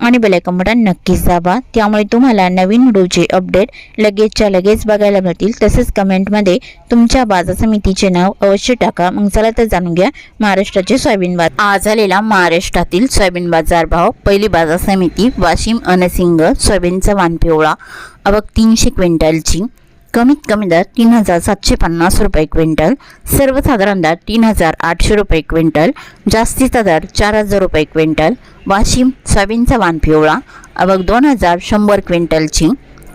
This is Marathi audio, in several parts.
आणि बेलायकन बटन नक्कीच दाबा. त्यामुळे तुम्हाला नवीन व्हिडिओचे अपडेट लगेचच्या लगेच बघायला मिळतील. तसेच कमेंटमध्ये तुमच्या बाजार समितीचे नाव अवश्य टाका. मग चला तर जाणून घ्या महाराष्ट्राचे सोयाबीन बाजार. आज आलेला महाराष्ट्रातील सोयाबीन बाजार भाव. पहिली बाजार समिती वाशिम अनसिंग सोयाबीनचा वान पिवळा अवक तीनशे क्विंटलची. कमीत कमी दर तीन हजार सातशे पन्नास रुपये क्विंटल. सर्वसाधारण दर तीन हजार आठशे रुपये क्विंटल. जास्तीचा दर चार हजार रुपये क्विंटल. वाशिम सोयाबीनचा वाण पिवळा अवघ दोन हजार शंभर क्विंटलची.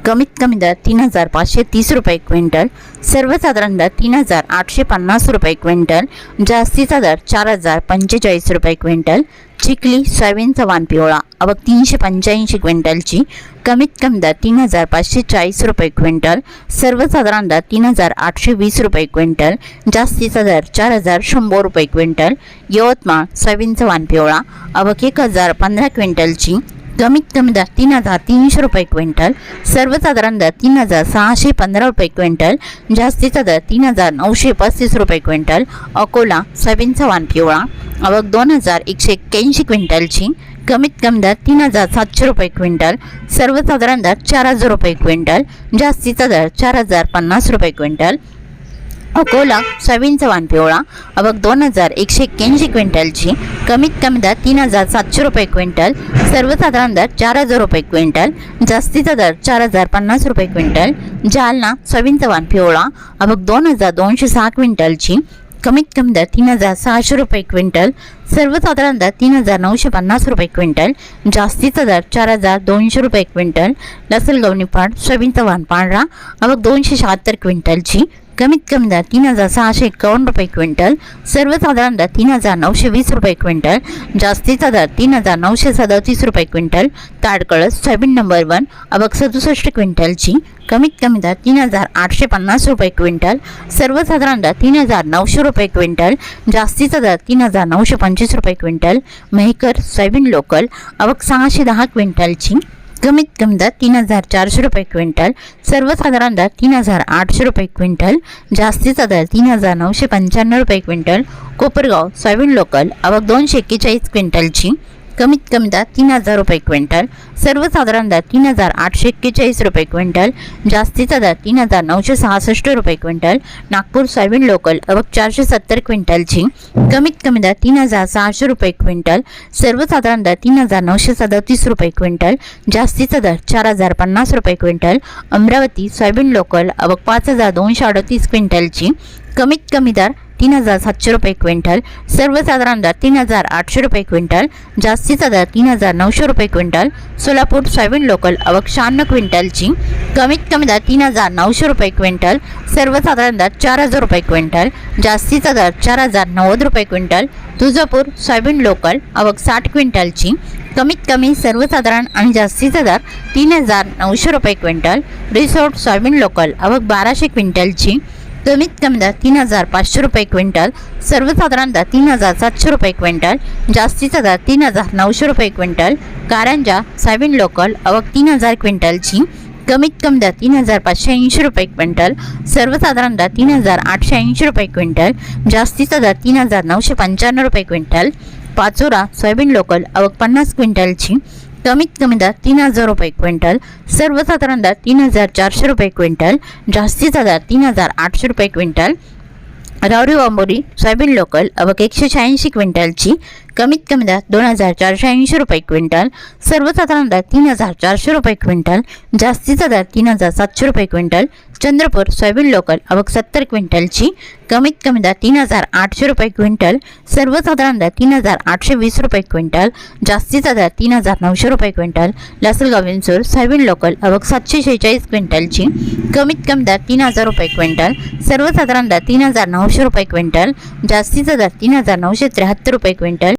कमीत कमी दर तीन हजार पाचशे तीस रुपये क्विंटल सर्वसाधारण दर तीन हजार आठशे पन्नास रुपये क्विंटल जास्तीचा दर चार हजार पंचेचाळीस रुपये क्विंटल चिखली सोयाबीनचा वाण पिवळा अवघ तीनशे पंच्याऐंशी क्विंटलची कमीत कमी दर तीन हजार पाचशे चाळीस रुपये क्विंटल सर्वसाधारण दर तीन हजार आठशे वीस रुपये क्विंटल जास्तीचा दर चार हजार शंभर रुपये क्विंटल यवतमाळ सोयाबीनचा वाण पिवळा अवघ एक हजार पंधरा क्विंटलची कमीत कमी दर तीन हजार तीनशे रुपये क्विंटल सर्वसाधारण दर तीन हजार सहाशे पंधरा रुपये क्विंटल जास्तीचा दर तीन हजार नऊशे पस्तीस रुपये क्विंटल अकोला सोयाबीनचा वाण पिवळा अवघ दोन हजार एकशे एक्क्याऐंशी क्विंटलची कमीत कमी दर तीन हजार सातशे रुपये क्विंटल सर्वसाधारण दर चार हजार रुपये क्विंटल जास्तीचा दर चार हजार पन्नास रुपये क्विंटल अकोला सोयाबीनचा वाण पिवळा अवघ दोन हजार एकशे एक्क्याऐंशी क्विंटलची कमीत कमी दर तीन हजार सातशे रुपये क्विंटल सर्वसाधारण दर चार हजार रुपये क्विंटल जास्तीचा दर चार हजार पन्नास रुपये क्विंटल जालना सोयाबीनचा वाण पिवळा अवघ दोन हजार दोनशे सहा क्विंटलची कमीत कमी दर तीन हजार सहाशे रुपये क्विंटल सर्वसाधारण दर तीन हजार नऊशे पन्नास रुपये क्विंटल जास्तीचा दर चार हजार दोनशे रुपये क्विंटल लसलगवणी पाठ सोयाबीनचा वाण पांढरा अवघ दोनशे शहात्तर क्विंटलची कमीत कमी दर तीन हजार सहाशे एकावन्न रुपये क्विंटल सर्वसाधारण दर तीन हजार नऊशे वीस रुपये क्विंटल जास्तीचा दर तीन हजार नऊशे सदतीस रुपये quintal Tadkalas soybean number one अबक सदुसष्ट क्विंटलची कमीत कमी दर तीन हजार आठशे पन्नास रुपये क्विंटल सर्वसाधारण दर तीन हजार नऊशे रुपये क्विंटल जास्तीचा दर तीन हजार नऊशे पंचवीस रुपये क्विंटल मेहकर सोयाबीन लोकल अबक सहाशे दहा क्विंटलची कमीत कमी दर तीन हजार चारशे रुपये क्विंटल सर्वसाधारण दर तीन हजार आठशे रुपये क्विंटल जास्तीचा दर तीन हजार नऊशे पंच्याण्णव रुपये क्विंटल कोपरगाव सोयाबीन लोकल आवक दोनशे एक्केचाळीस क्विंटलची कमीत कमी दर तीन हजार रुपये क्विंटल सर्वसाधारण दर तीन हजार आठशे एक्केचाळीस रुपये क्विंटल जास्तीचा दर तीन हजार नऊशे सहासष्ट रुपये क्विंटल नागपूर सोयाबीन लोकल अवक चारशे सत्तर क्विंटलची कमीत कमी दर तीन हजार सहाशे रुपये क्विंटल सर्वसाधारण दर तीन हजार नऊशे सदतीस रुपये क्विंटल जास्तीचा दर चार हजार पन्नास रुपये क्विंटल अमरावती सोयाबीन लोकल अवक पाच हजार दोनशे अडतीस क्विंटलची कमीत कमी दर तीन हजार सातशे रुपये क्विंटल सर्वसाधारण दर तीन हजार आठशे रुपये क्विंटल जास्तीचा दर तीन हजार नऊशे रुपये क्विंटल सोलापूर सोयाबीन लोकल अवक शहाण्णव क्विंटलची कमीत कमी दर तीन हजार नऊशे रुपये क्विंटल सर्वसाधारण दर चार हजार रुपये क्विंटल जास्तीचा दर चार हजार नव्वद रुपये क्विंटल तुळजापूर सोयाबीन लोकल अवक साठ क्विंटलची कमीत कमी सर्वसाधारण आणि जास्तीचा दर तीन हजार नऊशे रुपये क्विंटल रिसोर्ट सोयाबीन लोकल आवक बाराशे क्विंटलची कमीत कमी दर तीन हजार पाचशे रुपये क्विंटल सर्वसाधारण दर तीन हजार सातशे रुपये क्विंटल जास्तीचा दर तीन हजार नऊशे रुपये क्विंटल कारंजा सोयाबीन लोकल अवक तीन हजार क्विंटलची कमीत कमी दर तीन हजार पाचशे ऐंशी रुपये क्विंटल सर्वसाधारण दर तीन हजार आठशे ऐंशी रुपये क्विंटल जास्तीचा दर तीन हजार नऊशे पंच्याण्णव रुपये क्विंटल पाचोरा सोयाबीन लोकल अवक पन्नास क्विंटलची कमीत कमी दर तीन हजार रुपये क्विंटल सर्वसाधारण दर तीन हजार चारशे रुपये क्विंटल जास्तीचा दर तीन हजार आठशे रुपये क्विंटल रावरी वांबोरी सोयाबीन लोकल अवघ एकशे शहाऐंशी क्विंटलची कमीत कमी दरात दोन हजार चारशे ऐंशी रुपये क्विंटल सर्वसाधारण दर तीन हजार चारशे रुपये क्विंटल जास्तीचा दर तीन हजार सातशे रुपये क्विंटल चंद्रपूर सोयाबीन लोकल अवघ सत्तर क्विंटलची कमीत कमी दर तीन हजार आठशे रुपये क्विंटल सर्वसाधारण दर तीन हजार आठशे वीस रुपये क्विंटल जास्तीचा दर तीन हजार नऊशे रुपये quintal Lasalgaon Vinchur soybean local अवघ सातशे शेहेचाळीस क्विंटलची कमीत कमी दर तीन हजार रुपये क्विंटल सर्वसाधारण दर तीन हजार नऊशे रुपये क्विंटल जास्तीचा दर तीन हजार नऊशे त्र्याहत्तर रुपये क्विंटल